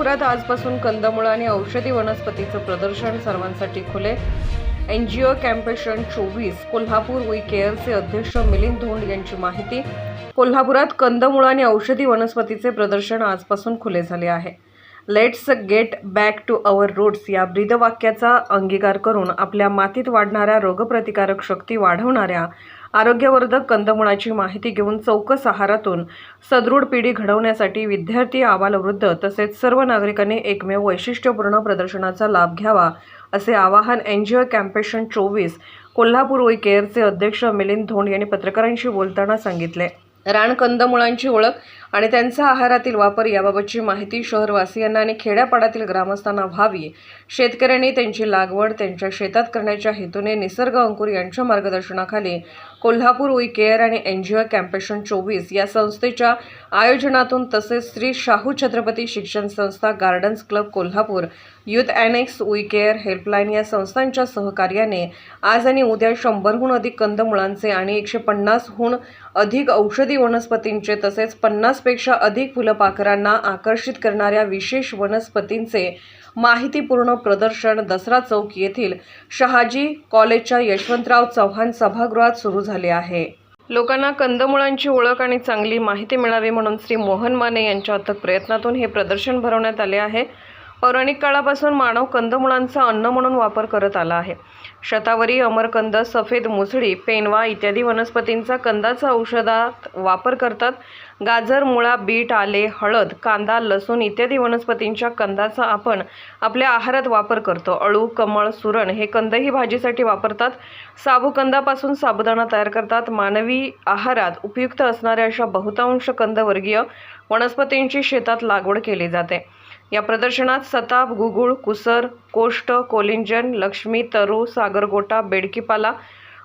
कोल्हापुरात आजपासून कंदमुळं आणि औषधी वनस्पतीचं प्रदर्शन सर्वांसाठी खुले. एन जी ओ कॅम्पेशन चोवीस कोल्हापूर वी केअरचे अध्यक्ष मिलिंद धोंड यांची माहिती. कोल्हापुरात कंदमुळं आणि औषधी वनस्पतीचे प्रदर्शन आजपासून खुले झाले आहे. Let's get back to our roots या ब्रीदवाक्याचा अंगीकार करून आपल्या मातीत वाढणाऱ्या रोगप्रतिकारक शक्ती वाढवणाऱ्या आरोग्यवर्धक कंदमुळाची माहिती घेऊन चौकस आहारातून सदृढ पिढी घडवण्यासाठी विद्यार्थी आबालवृद्ध तसेच सर्व नागरिकांनी एकमेव वैशिष्ट्यपूर्ण प्रदर्शनाचा लाभ घ्यावा असे आवाहन एन जी ओ कॅम्पेशन चोवीस कोल्हापूर वै केअरचे अध्यक्ष मिलिंद धोंड यांनी पत्रकारांशी बोलताना सांगितले. रान कंदमुळांची ओळख आणि त्यांचा आहारातील वापर याबाबतची माहिती शहरवासियांना आणि खेड्यापाड्यातील ग्रामस्थांना व्हावी. शेतकऱ्यांनी त्यांची लागवड त्यांच्या शेतात करण्याच्या हेतूने निसर्ग अंकुर यांच्या मार्गदर्शनाखाली कोल्हापूर वी केअर आणि एन जी ओ कॅम्पेशन चोवीस या संस्थेच्या आयोजनातून तसेच श्री शाहू छत्रपती शिक्षण संस्था gardens club Kolhapur youth annex we care helpline या संस्थांच्या सहकार्याने आज आणि उद्या शंभरहून अधिक कंदमुळांचे आणि एकशे पन्नासहून अधिक औषधी वनस्पतींचे तसेच पन्नास पन्नासपेक्षा अधिक फुलपाखरांना आकर्षित करणाऱ्या विशेष वनस्पतींचे माहितीपूर्ण प्रदर्शन दसरा चौक येथील शहाजी कॉलेजच्या यशवंतराव चव्हाण सभागृहात सुरू झाले आहे. लोकांना कंदमुळांची ओळख आणि चांगली माहिती मिळावी म्हणून श्री मोहन माने यांच्या अथक प्रयत्नातून हे प्रदर्शन भरवण्यात आले आहे. पौराणिक काळापासून मानव कंदमुळांचा अन्न म्हणून वापर करत आला आहे. शतावरी अमरकंद सफेद मुसळी पेनवा इत्यादी वनस्पतींचा कंदाचा औषधात वापर करतात. गाजर मुळा बीट आले हळद कांदा लसूण इत्यादी वनस्पतींच्या कंदाचा आपण आपल्या आहारात वापर करतो. अळू कमळ सुरण हे कंदही भाजीसाठी वापरतात. साबुकंदापासून साबुदाणा तयार करतात. मानवी आहारात उपयुक्त असणाऱ्या अशा बहुतांश कंदवर्गीय वनस्पतींची शेतात लागवड केली जाते. या प्रदर्शनात सताप गुगुळ कुसर कोष्ट कोलिंजन लक्ष्मी तरू सागरगोटा बेडकीपाला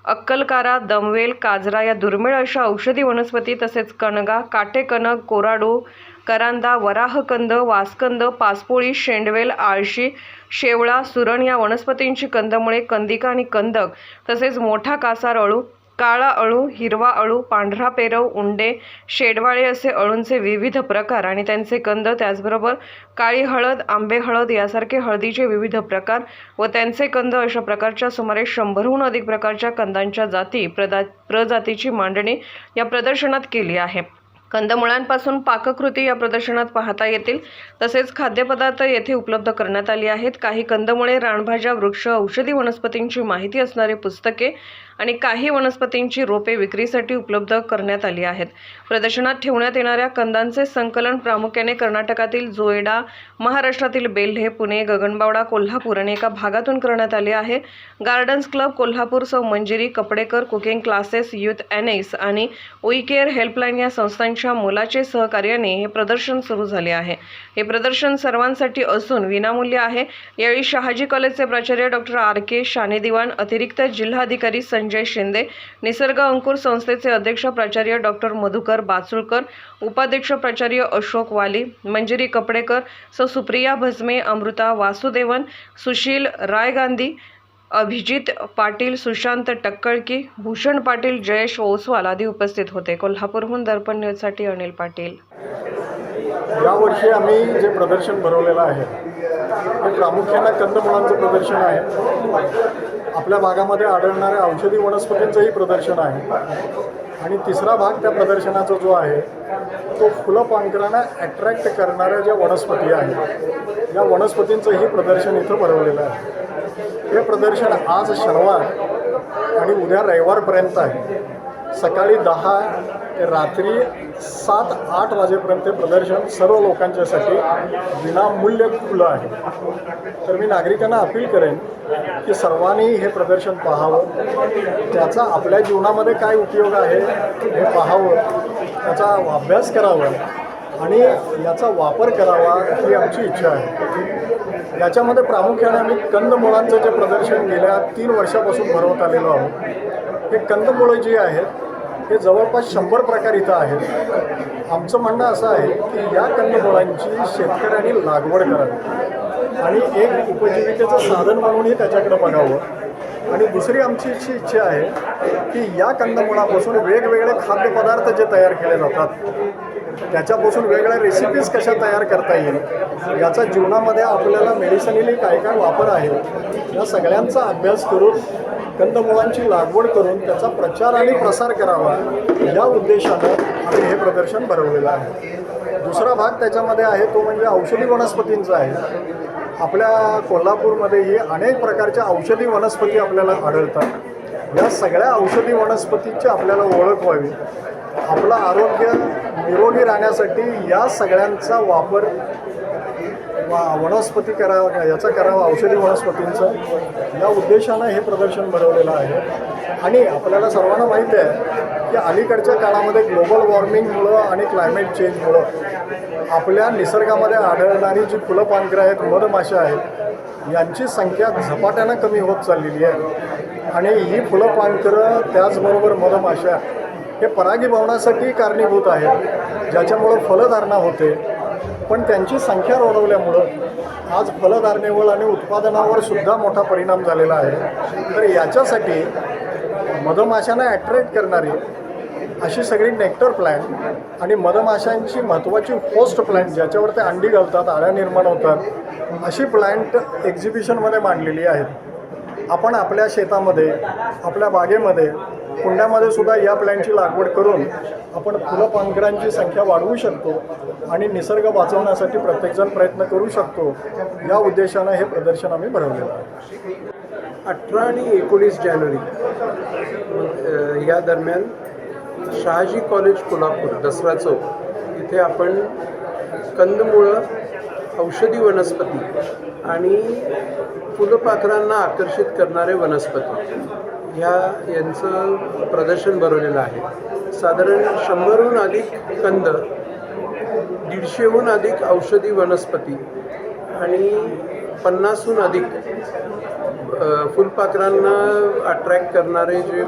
अक्कलकारा दमवेल काजरा या दुर्मिळ अशा औषधी वनस्पती तसेच कणगा काटेकणक कोराडू करांदा वराहकंद वासकंद पासपोळी शेंडवेल आळशी शेवळा सुरण या वनस्पतींची कंदमुळे कंदिका आणि कंदक तसेच मोठा कासार अळू काळा अळू हिरवा अळू पांढरा पेरव उंडे शेडवाळे असे अळूंचे विविध प्रकार आणि त्यांचे कंद त्याचबरोबर काळी हळद आंबे हळद यासारखे हळदीचे विविध प्रकार व त्यांचे कंद अशा प्रकारच्या सुमारे शंभरहून अधिक प्रकारच्या कंदांच्या जाती प्रदा प्रजातीची मांडणी या प्रदर्शनात केली आहे. कंदमुळांपासून पाककृती या प्रदर्शनात पाहता येतील. तसेच खाद्यपदार्थ येथे उपलब्ध करण्यात आली आहेत. काही कंदमुळे रानभाज्या वृक्ष औषधी वनस्पतींची माहिती असणारी पुस्तके आणि काही वनस्पतींची रोपे विक्रीसाठी उपलब्ध करण्यात आली आहेत. प्रदर्शनात ठेवण्यात येणाऱ्या कंदांचे संकलन प्रामुख्याने कर्नाटकातील जोएडा महाराष्ट्रातील बेल्हे पुणे गगनबावडा कोल्हापूर आणि एका भागातून करण्यात आले आहे. गार्डन्स क्लब कोल्हापूर सौ Manjiri Kapdekar cooking classes youth NS आणि वी केअर हेल्पलाईन या संस्थांच्या मोलाचे सहकार्याने हे प्रदर्शन सुरू झाले आहे. हे प्रदर्शन सर्वांसाठी असून विनामूल्य आहे. यावेळी शहाजी कॉलेजचे प्राचार्य डॉक्टर आर के शाने दिवाण अतिरिक्त जिल्हाधिकारी संजय शिंदे निसर्ग अंकुर संस्थेचे अध्यक्ष प्राचार्य डॉक्टर मधुकर बाचुळकर उपाध्यक्ष प्राचार्य अशोक वाली मंजिरी कपडेकर सौ सुप्रिया भजमे अमृता वासुदेवन सुशील राय गांधी अभिजित पाटील सुशांत टक्कळकी भूषण पाटील जयेश ओसवाल आदी उपस्थित होते. कोल्हापूरहून दर्पण न्यूजसाठी अनिल पाटील. यावर्षी आम्ही जे प्रदर्शन भरवलेलं आहे ते प्रामुख्यानं कंदमुळांचं प्रदर्शन आहे. आपल्या भागामध्ये आढळणाऱ्या औषधी वनस्पतींचंही प्रदर्शन आहे. आणि तिसरा भाग त्या प्रदर्शनाचा जो आहे तो फुलं पांखरांना ॲट्रॅक्ट करणाऱ्या ज्या वनस्पती आहेत या वनस्पतींचंही प्रदर्शन इथं भरवलेलं आहे. हे प्रदर्शन आज शनिवार आणि उद्या रविवारपर्यंत आहे. सकाळी दहा रात्री सात आठ वाजेपर्यंत प्रदर्शन सर्व लोकांच्यासाठी विनामूल्य खुलं आहे. तर मी नागरिकांना अपील करेन की सर्वांनी हे प्रदर्शन पाहावं. त्याचा आपल्या जीवनामध्ये काय उपयोग आहे हे पाहावं. त्याचा अभ्यास करावा आणि याचा वापर करावा ही आमची इच्छा आहे. याच्यामध्ये प्रामुख्याने आम्ही कंदमुळांचं जे प्रदर्शन गेल्या तीन वर्षापासून भरवत आलेलो आहोत. हे कंदमुळं जी आहेत हे जवळपास शंभर प्रकार इथं आहेत. आमचं म्हणणं असं आहे की या कंदमुळांची शेतकऱ्यांनी लागवड करावी. आणि एक उपजीविकेचं साधन म्हणूनही त्याच्याकडे बघावं. आणि दुसरी आमची अशी इच्छा आहे की या कंदमुळापासून वेगवेगळे खाद्यपदार्थ जे तयार केले जातात त्याच्यापासून वेगळ्या रेसिपीज कशा तयार करता येईल याचा जीवनामध्ये आपल्याला मेडिसिनली काय काय वापर आहे या सगळ्यांचा अभ्यास करून कंदमुळांची लागवड करून त्याचा प्रचार आणि प्रसार करावा या उद्देशानं आम्ही हे प्रदर्शन भरवलेलं आहे. दुसरा भाग त्याच्यामध्ये आहे तो म्हणजे औषधी वनस्पतींचा आहे. आपल्या कोल्हापूरमध्येही अनेक प्रकारच्या औषधी वनस्पती आपल्याला आढळतात. या सगळ्या औषधी वनस्पतींची आपल्याला ओळख व्हावी. आपलं आरोग्य निरोगी राहण्यासाठी या सगळ्यांचा वापर वा वनस्पती करावा याचा करावा औषधी वनस्पतींचं. या उद्देशानं हे प्रदर्शन भरवलेलं आहे. आणि आपल्याला सर्वांना माहीत आहे की अलीकडच्या काळामध्ये ग्लोबल वॉर्मिंगमुळं आणि क्लायमेट चेंजमुळं आपल्या निसर्गामध्ये आढळणारी जी फुलं पानकरं आहेत मधमाशा आहेत यांची संख्या झपाट्यानं कमी होत चाललेली आहे. आणि ही फुलं पानकरं त्याचबरोबर मधमाशा हे परागीभवनासाठी कारणीभूत आहेत. ज्याच्यामुळं फलधारणा होते. पण त्यांची संख्या रोडवल्यामुळं आज फलधारणेवर आणि उत्पादनावर सुद्धा मोठा परिणाम झालेला आहे. तर याच्यासाठी मधमाशांना ॲट्रॅक्ट करणारी अशी सगळी नेक्टर प्लॅन्ट आणि मधमाशांची महत्त्वाची होस्ट प्लॅन्ट ज्याच्यावर ते अंडी घालतात आळ्या निर्माण होतात अशी प्लॅन्ट एक्झिबिशनमध्ये मांडलेली आहेत. आपण आपल्या शेतामध्ये आपल्या बागेमध्ये कुंड्यामध्ये सुद्धा या प्लॅनची लागवड करून आपण फुलं पानकरांची संख्या वाढवू शकतो आणि निसर्ग वाचवण्यासाठी प्रत्येकजण प्रयत्न करू शकतो. या उद्देशानं हे प्रदर्शन आम्ही भरवलेलं आहे. अठरा आणि एकोणीस जानेवारी या दरम्यान शहाजी कॉलेज कोल्हापूर दसरा चौक इथे आपण कंदमुळं औषधी वनस्पती आणि फुलपाखरांना आकर्षित करणारे वनस्पती. ह्या यांचं प्रदर्शन भरवलेलं आहे. साधारण शंभरहून अधिक कंद दीडशेहून अधिक औषधी वनस्पती आणि पन्नासहून अधिक फुलपाखरांना अट्रॅक्ट करणारे जे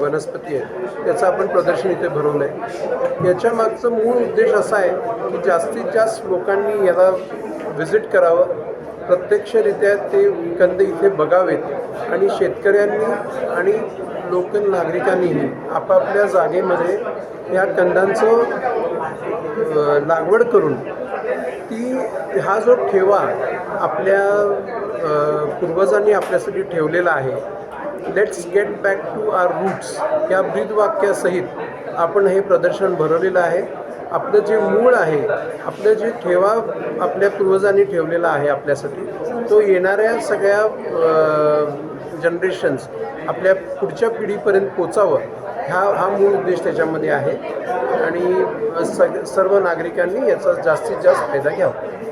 वनस्पती आहेत त्याचं आपण प्रदर्शन इथे भरवलं आहे याच्या मागचं मूळ उद्देश असा आहे की जास्तीत जास्त लोकांनी याला व्हिजिट करावं. प्रत्यक्षरित्या ते कंद इथे बघावेत आणि शेतकऱ्यांनी आणि लोकल नागरिकांनीही आपापल्या जागेमध्ये या कंदांचं लागवड करून ती हा जो ठेवा आपल्या पूर्वजांनी आपल्यासाठी ठेवलेला आहे. Let's get back to our roots या ब्रीदवाक्यासहित आपण हे प्रदर्शन भरवलेलं आहे. आपलं जे मूळ आहे आपलं जे ठेवा आपल्या पूर्वजांनी ठेवलेला आहे आपल्यासाठी तो येणाऱ्या सगळ्या जनरेशन्स आपल्या पुढच्या पिढीपर्यंत पोचावं. हा हा मूळ उद्देश त्याच्यामध्ये आहे. आणि सग सर्व नागरिकांनी याचा जास्तीत जास्त फायदा घ्यावा.